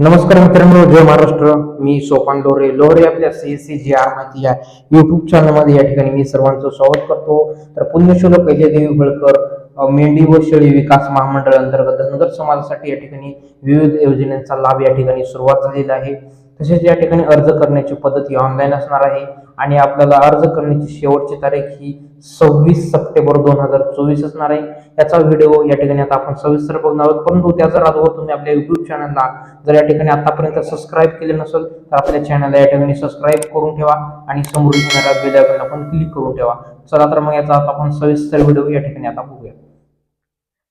नमस्कार मित्रांनो जय महाराष्ट्र. मी सोपान लोरे लोरे आपल्या सी सी जी आर माहिती या युट्यूब चॅनलमध्ये या ठिकाणी मी सर्वांचं स्वागत करतो. तर पुण्यशोलक देवी होळकर मेंढी व शेळी विकास महामंडळ अंतर्गत धनगर समाजासाठी या ठिकाणी विविध योजनांचा लाभ या ठिकाणी सुरुवात झालेला आहे. तसेच या ठिकाणी अर्ज करण्याची पद्धत ही ऑनलाईन असणार आहे. आणि आपल्याला अर्ज करण्याची शेवटची तारीख ही सव्वीस सप्टेंबर दोन हजार चोवीस असणार आहे. याचा व्हिडिओ या ठिकाणी आता आपण सविस्तर बघणार आहोत. परंतु त्याचा अगोदर तुम्ही आपल्या युट्यूब चॅनलला जर या ठिकाणी आतापर्यंत सबस्क्राईब केले नसेल तर आपल्या चॅनलला या ठिकाणी सबस्क्राईब करून ठेवा आणि समोर येणाऱ्या बेल आयकॉनला पण क्लिक करून ठेवा. चला तर मग याचा आता आपण सविस्तर व्हिडिओ या ठिकाणी आता बघूया.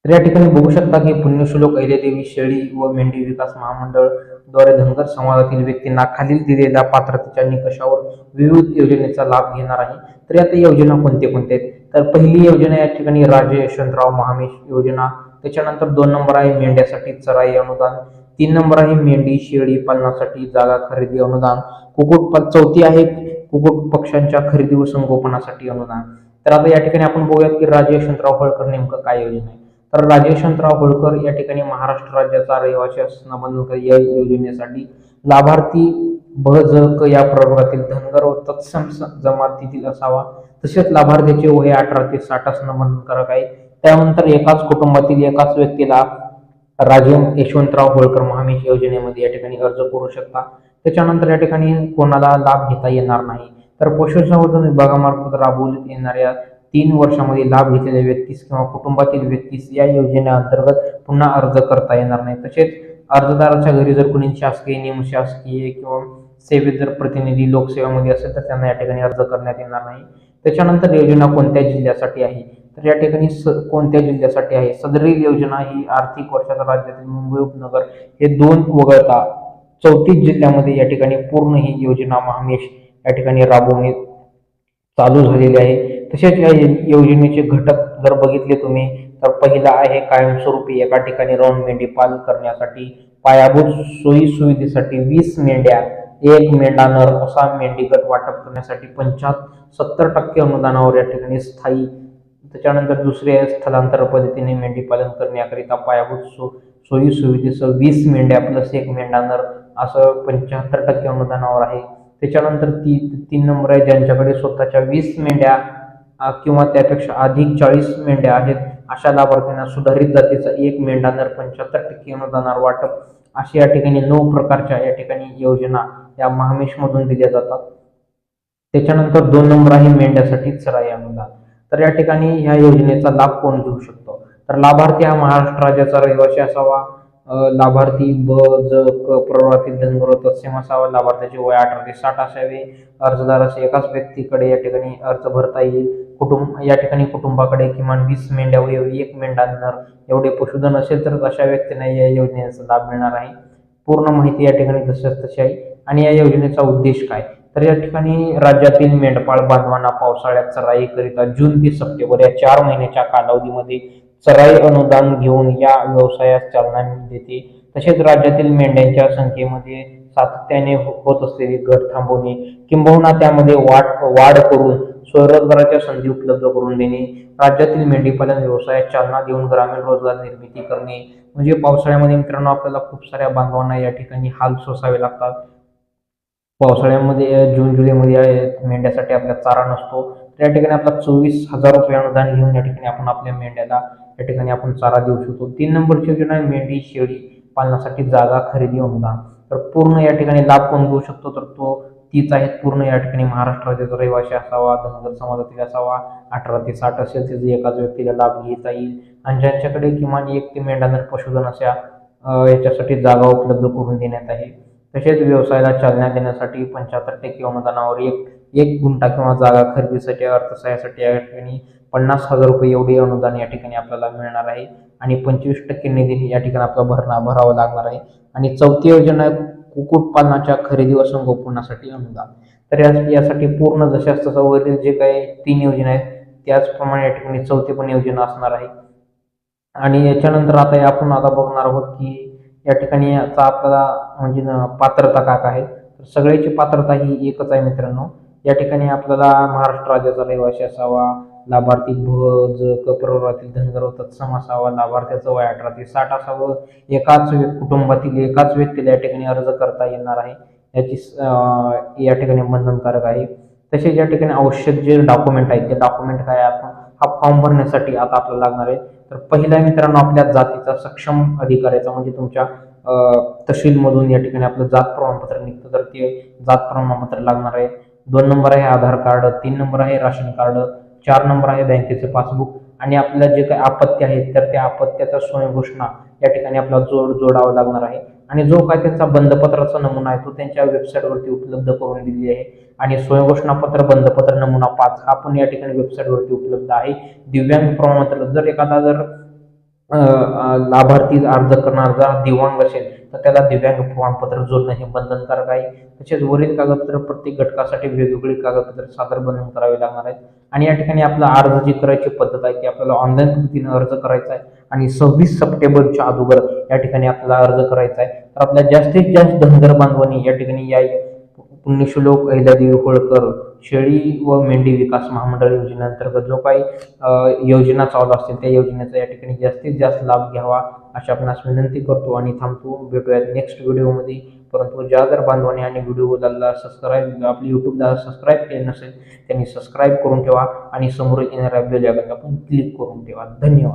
तर या ठिकाणी बघू शकता की पुण्यश्लोक अहिल्यादेवी शेळी व मेंढी विकास महामंडळद्वारे धनगर समाजातील व्यक्तींना खालील दिलेल्या पात्रतेच्या निकषावर विविध योजनेचा लाभ घेणार आहे. तर यात योजना कोणत्या कोणत्या आहेत? तर पहिली योजना या ठिकाणी राजे यशवंतराव महामेश योजना त्याच्यानंतर दोन नंबर आहे मेंढ्यासाठी चराई अनुदान तीन नंबर आहे मेंढी शेळी पालनासाठी जागा खरेदी अनुदान कुक्कुट चौथी आहे कुक्कुट पक्ष्यांच्या खरेदी व संगोपनासाठी अनुदान. तर आता या ठिकाणी आपण बघूयात की राजे यशवंतराव होळकर नेमकं काय योजना आहे. तर राजेश शंतराव होळकर या ठिकाणी महाराष्ट्र राज्याचा रहिवासी असणं या योजनेसाठी लाभार्थी ब ज क या प्रवर्गातील धनगर व तत्सम जमातीतील असावा. तसेच लाभार्थ्याचे वय अठरा ते साठ असणं बंधनकारक आहे. त्यानंतर एकाच कुटुंबातील एकाच व्यक्तीला राजे यशवंतराव होळकर महामेश योजनेमध्ये या ठिकाणी अर्ज करू शकता. त्याच्यानंतर या ठिकाणी कोणाला लाभ घेता येणार नाही. तर पशुसंवर्धन विभागामार्फत राबवण्यात येणाऱ्या तीन वर्षामध्ये लाभ घेतलेल्या व्यक्तीस किंवा कुटुंबातील व्यक्तीस या योजनेअंतर्गत पुन्हा अर्ज करता येणार नाही. तसेच अर्जदाराच्या घरी जर कोणी शासकीय निमशासकीय किंवा सेवेत जर प्रतिनिधी लोकसेवेमध्ये असेल तर त्यांना या ठिकाणी अर्ज करण्यात येणार नाही. त्याच्यानंतर योजना कोणत्या जिल्ह्यासाठी आहे? तर या ठिकाणी स कोणत्या जिल्ह्यासाठी आहे? सदरील योजना ही आर्थिक वर्षात राज्यातील मुंबई उपनगर हे दोन वगळता चौतीस जिल्ह्यामध्ये या ठिकाणी पूर्ण ही योजना महामेश या ठिकाणी राबवणे चालू झालेली आहे. तसेच या योजनेचे घटक जर बघितले तुम्ही तर पहिला आहे कायमस्वरूपी एका ठिकाणी राहून मेंढी पालन करण्यासाठी पायाभूत सोयी सुविधेसाठी वीस मेंढ्या एक मेंढा नर असा मेंढी गट वाटप करण्यासाठी पंचाहत्तर सत्तर टक्के अनुदानावर या ठिकाणी स्थायी त्याच्यानंतर दुसरे स्थलांतर पद्धतीने मेंढी पालन करण्याकरिता पायाभूत सो सोयी सुविधेसह वीस मेंढ्या प्लस एक मेंढा नर असं पंच्याहत्तर टक्के अनुदानावर आहे. त्याच्यानंतर ती तीन नंबर आहे ज्यांच्याकडे स्वतःच्या वीस मेंढ्या किंवा त्यापेक्षा अधिक चाळीस मेंढ्या आहेत अशा लाभार्थ्यांना सुधारित जातीचा एक मेंढा दर पंच्याहत्तर टक्के अनुदानावर वाटप. अशा या ठिकाणी नऊ प्रकारच्या या ठिकाणी योजना या महामेशमधून दिल्या जातात. त्याच्यानंतर दोन नंबर आहे मेंढ्यासाठी चराई अनुदान तर या ठिकाणी ह्या योजनेचा लाभ कोण घेऊ शकतो? तर लाभार्थी हा महाराष्ट्र राज्याचा रहिवासी असावा. लाभार्थी ब ज क प्रवर्गातील धनगर तत्सम असावा लाभार्थ्याचे वय अठरा ते साठ असावे. अर्जदारास एकाच व्यक्तीकडे या ठिकाणी अर्ज भरता येईल. कुटुंब या ठिकाणी कुटुंबाकडे किमान वीस मेंढ्या व एक मेंढा नर एवढे पशुधन असेल तर अशा व्यक्तींना या योजनेचा लाभ मिळणार आहे. पूर्ण माहिती या ठिकाणी तशाच तशी आहे. आणि या योजनेचा उद्देश काय? तर या ठिकाणी राज्यातील मेंढपाळ बांधवांना पावसाळ्यात चराईकरिता जून ते सप्टेंबर या चार महिन्याच्या कालावधीमध्ये चराई अनुदान घेऊन या व्यवसायास चालना देते. तसेच राज्यातील मेंढ्यांच्या संख्येमध्ये सातत्याने होत असलेली घट थांबवणे किंबहुना त्यामध्ये वाढ वाढ करून स्वरोजगाराच्या संधी उपलब्ध करून देणे राज्यातील मेंढीपालन व्यवसायात चालना देऊन ग्रामीण रोजगार निर्मिती करणे. म्हणजे पावसाळ्यामध्ये मित्रांनो आपल्याला खूप साऱ्या बांधवांना या ठिकाणी हाल सोसावे लागतात. पावसाळ्यामध्ये जून जुलैमध्ये मेंढ्यासाठी आपल्या चारा नसतो. तर या ठिकाणी आपला चोवीस हजार रुपये अनुदान घेऊन या ठिकाणी आपण आपल्या मेंढ्याला या ठिकाणी आपण चारा देऊ शकतो. तीन नंबरची योजना आहे मेंढी शेळी पालनासाठी जागा खरेदी अनुदान. तर पूर्ण या ठिकाणी लाभ कोण घेऊ शकतो? तर तो तीच आहेत पूर्ण या ठिकाणी महाराष्ट्रातील रहिवासी असावा धनगर समाजातील असावा अठरा ते साठ असेल त्याचे एकाच व्यक्तीला लाभ घेता येईल. आणि ज्यांच्याकडे किमान एक ते मेंढाधन पशुधन अशा याच्यासाठी जागा उपलब्ध करून देण्यात आहे. तसेच व्यवसायाला चालना देण्यासाठी पंच्याहत्तर टक्के अनुदानावर एक एक गुंठा किंवा जागा खरेदीसाठी अर्थसहाय्यासाठी या ठिकाणी पन्नास हजार रुपये एवढे अनुदान या ठिकाणी आपल्याला मिळणार आहे. आणि पंचवीस टक्के निधी या ठिकाणी आपला भरणा भरावा लागणार आहे. आणि चौथी योजना आहे कुक्कुटपालनाच्या खरेदी व संगोपनासाठी अनुदान. तर या यासाठी पूर्ण जशास तसं वरील जे काही तीन योजना आहेत त्याचप्रमाणे या ठिकाणी चौथी पण योजना असणार आहे. आणि याच्यानंतर आता आपण आता बघणार आहोत की या ठिकाणी याचा आपल्याला म्हणजे पात्रता काय काय आहे. तर सगळ्याची पात्रता ही एकच आहे मित्रांनो. या ठिकाणी आपल्याला महाराष्ट्र राज्याचा रहिवासी असावा लाभार्थी भ ज धनगर व तत्सम असावा लाभार्थ्याचं वय अठरा ते साठ असावं. एकाच कुटुंबातील एकाच व्यक्तीला या ठिकाणी अर्ज करता येणार आहे. याची स- या ठिकाणी बंधनकारक आहे. तसेच या ठिकाणी आवश्यक जे डॉक्युमेंट आहेत ते डॉक्युमेंट काय आहे? आपण हा फॉर्म भरण्यासाठी आता आपल्याला लागणार आहे. तर पहिल्या मित्रांनो आपल्या जातीचा सक्षम अधिकाऱ्याचा म्हणजे तुमच्या तहसीलमधून या ठिकाणी आपलं जात प्रमाणपत्र निघतं. तर ते जात प्रमाणपत्र लागणार आहे. दोन नंबर आहे आधार कार्ड तीन नंबर आहे राशन कार्ड चार नंबर आहे बँकेचे पासबुक आणि आपल्याला जे काही आपत्ती आहेत तर त्या आपत्त्याचा स्वयंघोषणा या ठिकाणी आपला जोड जोडावा लागणार आहे. आणि जो काय त्यांचा बंधपत्राचा नमुना आहे तो त्यांच्या वेबसाईटवरती उपलब्ध करून दिली आहे. आणि स्वयंघोषणापत्र बंधपत्र नमुना पाच हा पण या ठिकाणी वेबसाईटवरती उपलब्ध आहे. दिव्यांग प्रमाणपत्र जर एखादा जर लाभार्थी अर्ज करणार जर दिव्यांग असेल तर त्याला दिव्यांग प्रमाणपत्र जोडणं हे बंधनकारक आहे. तसेच वरील कागदपत्र प्रत्येक घटकासाठी वेगवेगळी कागदपत्र सादर बनवून करावे लागणार आहेत. आणि या ठिकाणी आपला अर्ज जी करायची पद्धत आहे ती आपल्याला ऑनलाईन पद्धतीने अर्ज करायचा आहे. आणि सव्वीस सप्टेंबरच्या अगोदर या ठिकाणी आपल्याला अर्ज करायचा आहे. तर आपल्या जास्तीत जास्त धनगर बांधवांनी या ठिकाणी या पुण्यश्लोक अहिल्यादेवी होळकर शेळी व मेंढी विकास महामंडळ योजनेअंतर्गत जो काही योजना चालू असतील त्या योजनेचा या ठिकाणी जास्तीत जास्त लाभ घ्यावा अशा आपणास विनंती करतो आणि थांबतो. भेटूयात नेक्स्ट व्हिडिओमध्ये परंतु ज्या जर बांधवांनी आणि व्हिडिओला सबस्क्राईब आपली यूट्यूबला सबस्क्राईब केले नसेल त्यांनी सबस्क्राईब करून ठेवा आणि समोर येणाऱ्या बेल आयकॉनला पण क्लिक करून ठेवा. धन्यवाद.